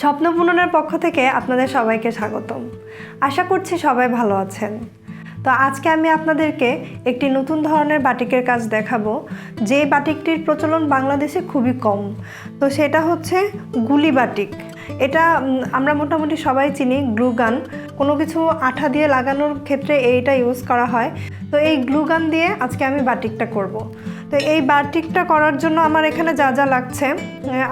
স্বপ্ন বুননের পক্ষ থেকে আপনাদের সবাইকে স্বাগতম। আশা করছি সবাই ভালো আছেন। তো আজকে আমি আপনাদেরকে একটি নতুন ধরনের বাটিকের কাজ দেখাবো। যে বাটিকটির প্রচলন বাংলাদেশে খুবই কম। তো সেটা হচ্ছে গুলি বাটিক। এটা আমরা মোটামুটি সবাই চিনি গ্লু গান। কোনো কিছু আঠা দিয়ে লাগানোর ক্ষেত্রে এইটা ইউজ করা হয়। তো এই গ্লুগান দিয়ে আজকে আমি বাটিকটা করব। তো এই বাটিকটা করার জন্য আমার এখানে যা যা লাগছে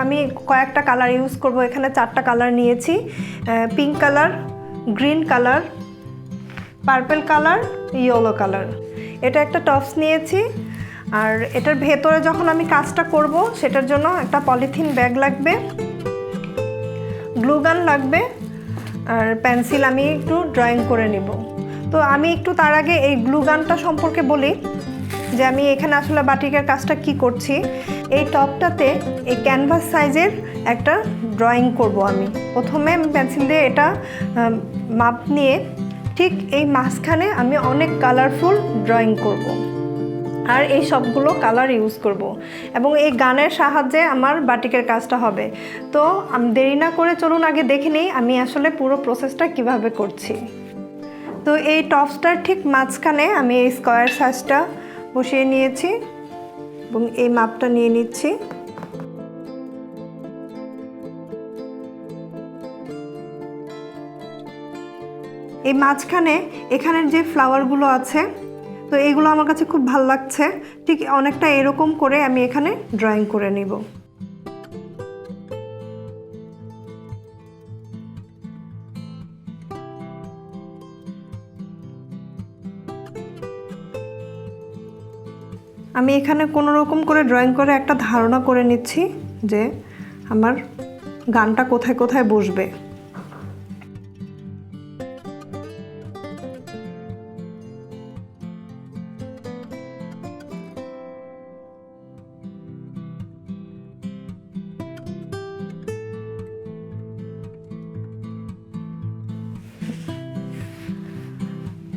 আমি কয়েকটা কালার ইউজ করব। এখানে চারটা কালার নিয়েছি pink colour green colour purple colour yellow colour এটা একটা টপস নিয়েছি, আর এটার ভেতরে যখন আমি কাজটা করব, সেটার জন্য একটা পলিথিন ব্যাগ লাগবে গ্লুগান লাগবে, আর পেন্সিল আমি একটু ড্রয়িং করে নিব। তো আমি একটু তার আগে এই গ্লুগানটা সম্পর্কে বলি। যে আমি এখানে আসলে বাটিকের কাজটা কি করছি এই টপটাতে এই ক্যানভাস সাইজের একটা ড্রয়িং করব আমি প্রথমে পেন্সিল দিয়ে এটা মাপ নিয়ে ঠিক এই মাঝখানে আমি অনেক কালারফুল ড্রয়িং করব। আর এই সবগুলো কালার ইউজ করব। এবং এই গানের সাহায্যে আমার বাটিকের কাজটা হবে তো আমি, দেরি না করে চলুন আগে দেখে নিই আমি আসলে পুরো প্রসেসটা কীভাবে করছি তো এই টপসটার ঠিক মাঝখানে আমি এই স্কোয়ার সাইজটা বসিয়ে নিয়েছি এবং এই মাপটা নিয়ে নিচ্ছি। এই মাঝখানে এখানের যে ফ্লাওয়ারগুলো আছে, তো এইগুলো আমার কাছে খুব ভালো লাগছে। ঠিক অনেকটা এরকম করে আমি এখানে ড্রয়িং করে নিব। আমি এখানে কোনো রকম করে ড্রয়িং করে একটা ধারণা করে নিচ্ছি যে আমার গানটা কোথায় কোথায় বসবে।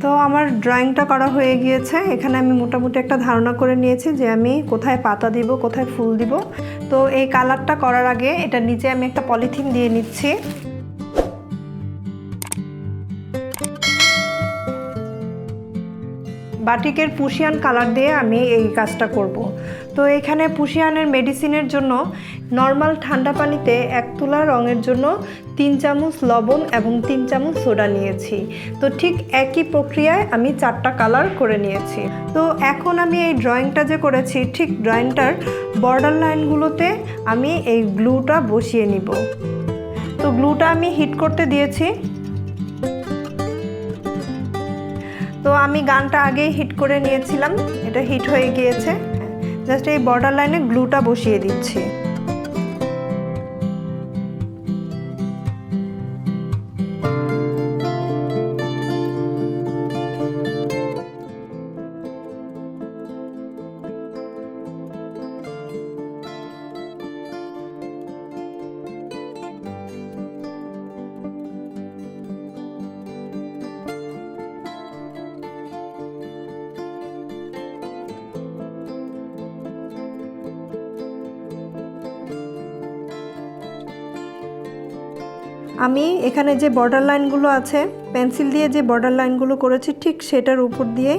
তো আমার ড্রয়িংটা করা হয়ে গিয়েছে। এখানে আমি মোটামুটি একটা ধারণা করে নিয়েছি যে আমি কোথায় পাতা দিব, কোথায় ফুল দিব। তো এই কালারটা করার আগে এটা নিচে আমি একটা পলিথিন দিয়ে নিচ্ছি। বাটিকের পুশিয়ান কালার দিয়ে আমি এই কাজটা করব। তো এখানে পুশিয়ানের মেডিসিনের জন্য নর্মাল ঠান্ডা পানিতে এক তুলা রঙের জন্য তিন চামচ লবণ এবং তিন চামচ সোডা নিয়েছি। তো ঠিক একই প্রক্রিয়ায় আমি চারটা কালার করে নিয়েছি। তো এখন আমি এই ড্রয়িংটা যে করেছি, ঠিক ড্রয়িংটার বর্ডার লাইনগুলোতে আমি এই গ্লুটা বসিয়ে নিব। তো গ্লুটা আমি হিট করতে দিয়েছি। তো আমি গানটা আগেই হিট করে নিয়েছিলাম। এটা হিট হয়ে গিয়েছে। জাস্ট এই বর্ডার লাইনে গ্লুটা বসিয়ে দিচ্ছি। আমি এখানে যে বর্ডার লাইনগুলো আছে পেন্সিল দিয়ে যে বর্ডার লাইনগুলো করেছি, ঠিক সেটার উপর দিয়ে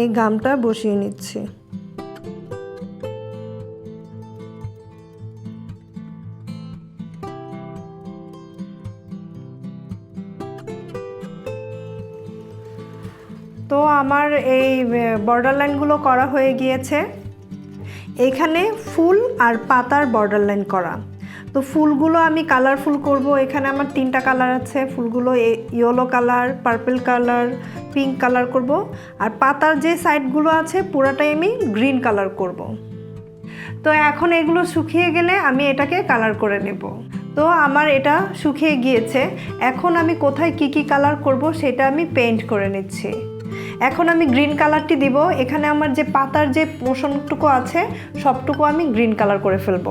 এই গামটা বসিয়ে নিচ্ছি। তো আমার এই বর্ডার লাইনগুলো করা হয়ে গিয়েছে। এখানে ফুল আর পাতার বর্ডার লাইন করা। তো ফুলগুলো আমি কালারফুল করব। এখানে আমার তিনটা কালার আছে। ফুলগুলো yellow colour, purple colour, pink colour করব। আর পাতার যে সাইডগুলো আছে, পুরাটাই আমি গ্রিন কালার করব। তো এখন এগুলো শুকিয়ে গেলে আমি এটাকে কালার করে নেব। তো আমার এটা শুকিয়ে গিয়েছে। এখন আমি কোথায় কি কি কালার করব সেটা আমি পেইন্ট করে নিচ্ছি। এখন আমি গ্রিন কালারটি দিব। এখানে আমার যে পাতার যে পোষণটুকু আছে, সবটুকু আমি গ্রিন কালার করে ফেলব।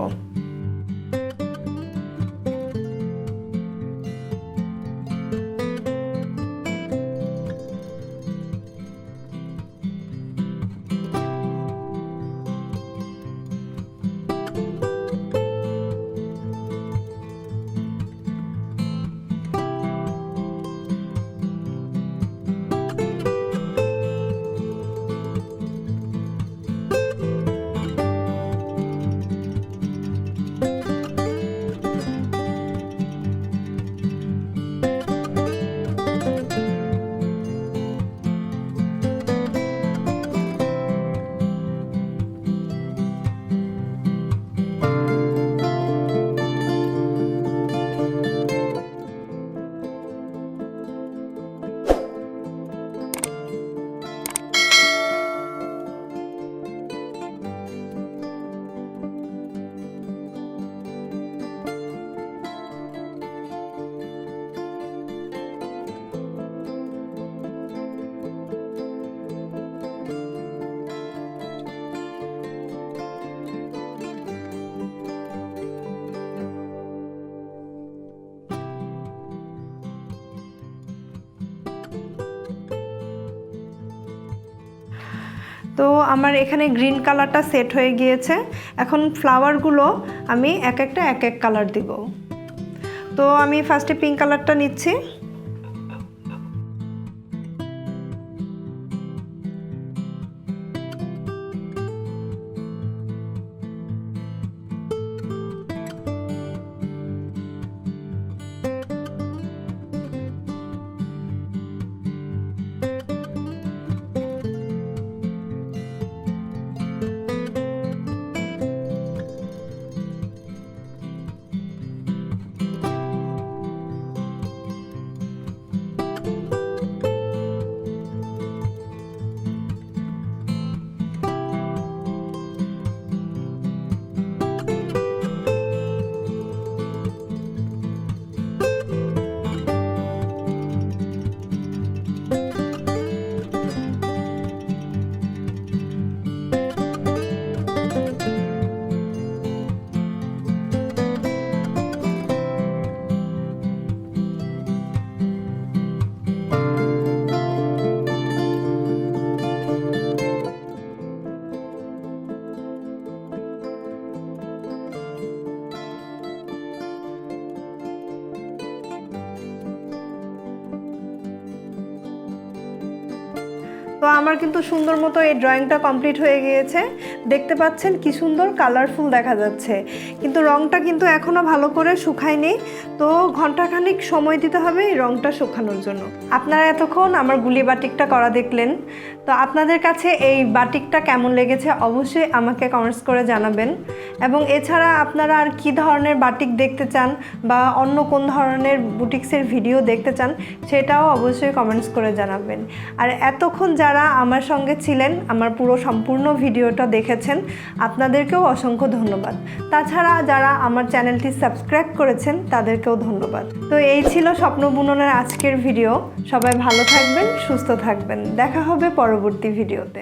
তো আমার এখানে গ্রিন কালারটা সেট হয়ে গিয়েছে। এখন ফ্লাওয়ারগুলো আমি এক একটা এক এক কালার দিব। তো আমি ফার্স্টে পিঙ্ক কালারটা নিচ্ছি। তো আমার কিন্তু সুন্দর মতো এই ড্রয়িংটা কমপ্লিট হয়ে গিয়েছে। দেখতে পাচ্ছেন কি সুন্দর কালারফুল দেখা যাচ্ছে। কিন্তু রংটা কিন্তু এখনও ভালো করে শুকায়নি। তো ঘন্টাখানিক সময় দিতে হবে এই রংটা শুকানোর জন্য। আপনারা এতক্ষণ আমার গুলি বাটিকটা করা দেখলেন। তো আপনাদের কাছে এই বাটিকটা কেমন লেগেছে অবশ্যই আমাকে কমেন্টস করে জানাবেন। এবং এছাড়া আপনারা আর কি ধরনের বাটিক দেখতে চান বা অন্য কোন ধরনের বুটিক্সের ভিডিও দেখতে চান সেটাও অবশ্যই কমেন্টস করে জানাবেন। আর এতক্ষণ যারা আমার সঙ্গে ছিলেন, আমার পুরো সম্পূর্ণ ভিডিওটা দেখেছেন, আপনাদেরকেও অসংখ্য ধন্যবাদ। তাছাড়া যারা আমার চ্যানেলটি সাবস্ক্রাইব করেছেন, তাদেরকেও ধন্যবাদ। তো এই ছিল স্বপ্ন বুননের আজকের ভিডিও। সবাই ভালো থাকবেন, সুস্থ থাকবেন। দেখা হবে পরবর্তী ভিডিওতে।